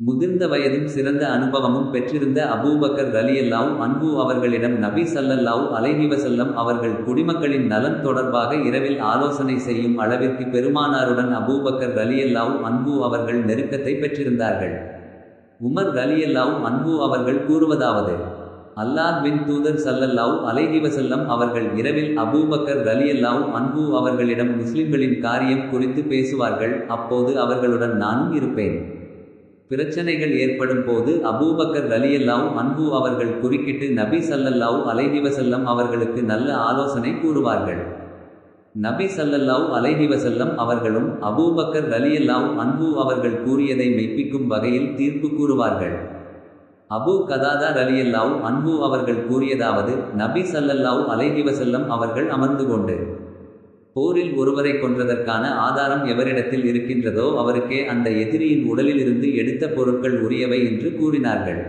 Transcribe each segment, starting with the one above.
முதிர்ந்த வயதும் சிறந்த அனுபவமும் பெற்றிருந்த அபூபக்கர் ரலியல்லாவும் அன்பு அவர்களிடம் நபி ஸல்லல்லாஹு அலைஹிவசல்லம் அவர்கள் குடிமக்களின் நலன் தொடர்பாக இரவில் ஆலோசனை செய்யும் அளவிற்கு பெருமானாருடன் அபூபக்கர் ரலியல்லாஹு அன்பு அவர்கள் நெருக்கத்தை பெற்றிருந்தார்கள். உமர் ரலியல்லாவும் அன்பு அவர்கள் கூறுவதாவது அல்லாஹ்வின் தூதர் சல்லல்லாவு அலைஹிவசல்லம் அவர்கள் இரவில் அபூபக்கர் ரலியல்லாஹு அன்பு அவர்களிடம் முஸ்லிம்களின் காரியம் குறித்து பேசுவார்கள். அப்போது அவர்களுடன் நானும் இருப்பேன். பிரச்சனைகள் ஏற்படும் போது அபூபக்கர் ரலியல்லாஹு அன்பு அவர்கள் குறுக்கிட்டு நபி ஸல்லல்லாஹு அலைஹிவசல்லம் அவர்களுக்கு நல்ல ஆலோசனை கூறுவார்கள். நபி ஸல்லல்லாஹு அலைஹிவசல்லம் அவர்களும் அபூபக்கர் ரலியல்லாஹு அன்பு அவர்கள் கூறியதை மெய்ப்பிக்கும் வகையில் தீர்ப்பு கூறுவார்கள். அபூ கதாதா ரலியல்லாவும் அன்பு அவர்கள் கூறியதாவது நபி சல்லல்லாவு அலைஹிவசல்லம் அவர்கள் அமர்ந்து கொண்டு போரில் ஒருவரை கொன்றதற்கான ஆதாரம் எவரிடத்தில் இருக்கின்றதோ அவருக்கே அந்த எதிரியின் உடலிலிருந்து எடுத்த பொருட்கள் உரியவை என்று கூறினார்கள்.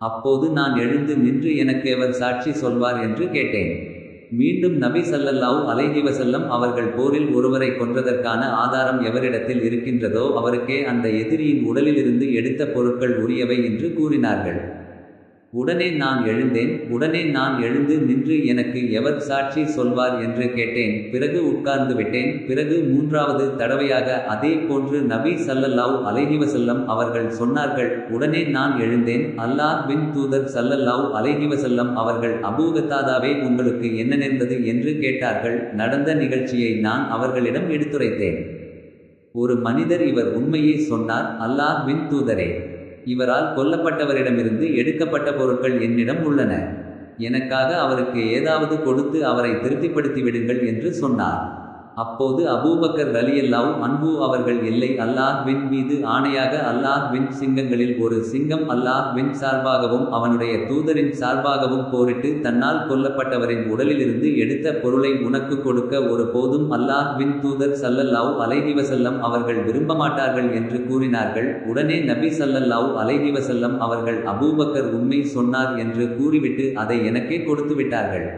அப்போது நான் எழுந்து நின்று எனக்கு எவர் சாட்சி சொல்வார் என்று கேட்டேன். மீண்டும் நபி ஸல்லல்லாஹு அலைஹி வஸல்லம் அவர்கள் போரில் ஒருவரை கொன்றதற்கான ஆதாரம் எவரிடத்தில் இருக்கின்றதோ அவருக்கே அந்த எதிரியின் உடலிலிருந்து எடுத்த பொருட்கள் உரியவை என்று கூறினார்கள். உடனே நான் எழுந்தேன். உடனே நான் எழுந்து நின்று எனக்கு எவர் சாட்சி சொல்வார் என்று கேட்டேன். பிறகு உட்கார்ந்து விட்டேன். பிறகு மூன்றாவது தடவையாக அதே போன்று நபி சல்லல்லாவ் அலைஹிவசல்லம் அவர்கள் சொன்னார்கள். உடனே நான் எழுந்தேன். அல்லாஹ் பின் தூதர் சல்லல்லாவ் அலைஹிவசல்லம் அவர்கள் அபூகத்தாதாவே உங்களுக்கு என்ன நேர்ந்தது? என்று கேட்டார்கள். நடந்த நிகழ்ச்சியை நான் அவர்களிடம் எடுத்துரைத்தேன். ஒரு மனிதர் இவர் உண்மையை சொன்னார். அல்லாஹ் பின் தூதரே இவரால் கொல்லப்பட்டவரிடமிருந்து எடுக்கப்பட்ட பொருட்கள் என்னிடம் உள்ளன. எனக்காக அவருக்கு ஏதாவது கொடுத்து அவரை திருப்திப்படுத்தி விடுங்கள் என்று சொன்னார். அப்போது அபூபக்கர் ரலியல்லாஹு அன்பு அவர்கள் இல்லை அல்லாஹ் வின் மீது ஆணையாக அல்லாஹ் வின் சிங்கங்களில் ஒரு சிங்கம் அல்லாஹ் வின் சார்பாகவும் அவனுடைய தூதரின் சார்பாகவும் போரிட்டு தன்னால் கொல்லப்பட்டவரின் உடலிலிருந்து எடுத்த பொருளை உனக்கு கொடுக்க ஒரு போதும் அல்லாஹ் வின் தூதர் சல்லல்லாவு அலைஹிவசல்லம் அவர்கள் விரும்ப மாட்டார்கள் என்று கூறினார்கள். உடனே நபி சல்லல்லாவு அலைஹிவசல்லம் அவர்கள் அபூபக்கர் உண்மை சொன்னார் என்று கூறிவிட்டு அதை எனக்கே கொடுத்து விட்டார்கள்.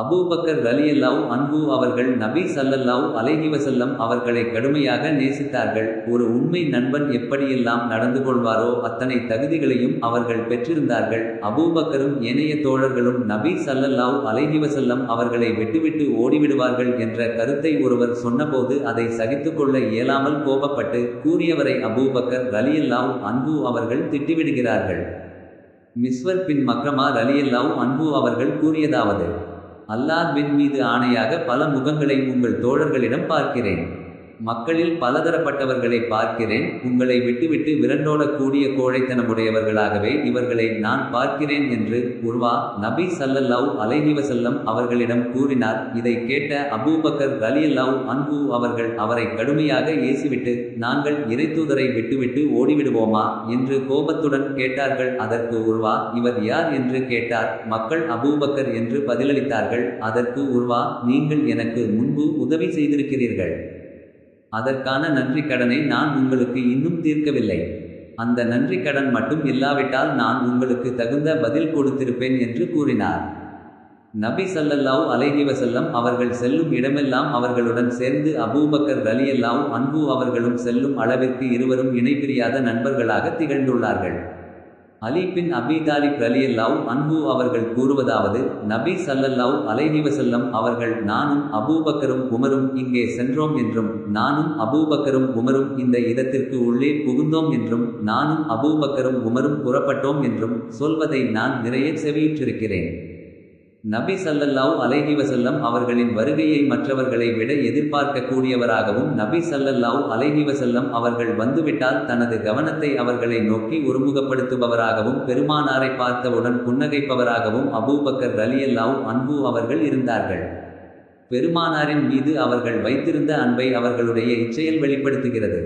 அபூபக்கர் ரலியல்லாஹு அன்பு அவர்கள் நபி ஸல்லல்லாஹு அலைஹிவசல்லம் அவர்களை கடுமையாக நேசித்தார்கள். ஒரு உண்மை நண்பன் எப்படியெல்லாம் நடந்து கொள்வாரோ அத்தனை தகுதிகளையும் அவர்கள் பெற்றிருந்தார்கள். அபூபக்கரும் ஏனைய தோழர்களும் நபி சல்லல்லாவ் அலைஹிவசல்லம் அவர்களை விட்டுவிட்டு ஓடிவிடுவார்கள் என்ற கருத்தை ஒருவர் சொன்னபோது அதை சகித்துக்கொள்ள இயலாமல் கோபப்பட்டு கூறியவரை அபூபக்கர் ரலியல்லாஹு அன்பு அவர்கள் திட்டிவிடுகிறார்கள். மிஸ்வர் பின் மக்ரமா ரலியல்லாஹு அன்பு அவர்கள் கூறியதாவது அல்லாஹ்வின் மீது ஆணையாக பல முகங்களை உங்கள் தோழர்களிடம் பார்க்கிறேன். மக்களில் பலதரப்பட்டவர்களை பார்க்கிறேன். உங்களை விட்டுவிட்டு விரண்டோடக்கூடிய கோழைத்தனமுடையவர்களாகவே இவர்களை நான் பார்க்கிறேன் என்று உர்வா நபி சல்லல்லாவ் அலைஹிவசல்லம் அவர்களிடம் கூறினார். இதை கேட்ட அபூபக்கர் கலியல்லாவ் அன்பு அவர்கள் அவரை கடுமையாக ஏசிவிட்டு நாங்கள் இறைத்தூதரை விட்டுவிட்டு ஓடிவிடுவோமா? என்று கோபத்துடன் கேட்டார்கள். அதற்கு உர்வா இவர் யார்? என்று கேட்டார். மக்கள் அபூபக்கர் என்று பதிலளித்தார்கள். அதற்கு உர்வா நீங்கள் எனக்கு முன்பு உதவி செய்திருக்கிறீர்கள். அதற்கான நன்றி கடனை நான் உங்களுக்கு இன்னும் தீர்க்கவில்லை. அந்த நன்றி கடன் மட்டும் இல்லாவிட்டால் நான் உங்களுக்கு தகுந்த பதில் கொடுத்திருப்பேன் என்று கூறினார். நபி சல்லல்லாவ் அலைஹிவசல்லம் அவர்கள் செல்லும் இடமெல்லாம் அவர்களுடன் சேர்ந்து அபூபக்கர் ரலியல்லாஹு அன்பு அவர்களும் செல்லும் அளவிற்கு இருவரும் இணைபிரியாத நண்பர்களாக திகழ்ந்துள்ளார்கள். அலி பின் அபி தாலிப் அன்பு அவர்கள் கூறுவதாவது நபி சல்லல்லாவ் அலைநிவசல்லம் அவர்கள் நானும் அபூபக்கரும் உமரும் இங்கே சென்றோம் என்றும் நானும் அபூபக்கரும் உமரும் இந்த இடத்திற்கு உள்ளே புகுந்தோம் என்றும் நானும் அபூபக்கரும் உமரும் புறப்பட்டோம் என்றும் சொல்வதை நான் நிறைய செவியிற்றிருக்கிறேன் நபி சல்லல்லாஹ் அலைஹி வசல்லம் அவர்களின் வருகையை மற்றவர்களை விட எதிர்பார்க்கக்கூடியவராகவும் நபி சல்லல்லாஹ் அலைஹி வசல்லம் அவர்கள் வந்துவிட்டால் தனது கவனத்தை அவர்களை நோக்கி ஒருமுகப்படுத்துபவராகவும் பெருமானாரை பார்த்தவுடன் புன்னகைப்பவராகவும் அபூபக்கர் ரலியல்லாஹு அன்பு அவர்கள் இருந்தார்கள். பெருமானாரின் மீது அவர்கள் வைத்திருந்த அன்பை அவர்களுடைய இச்செயல் வெளிப்படுத்துகிறது.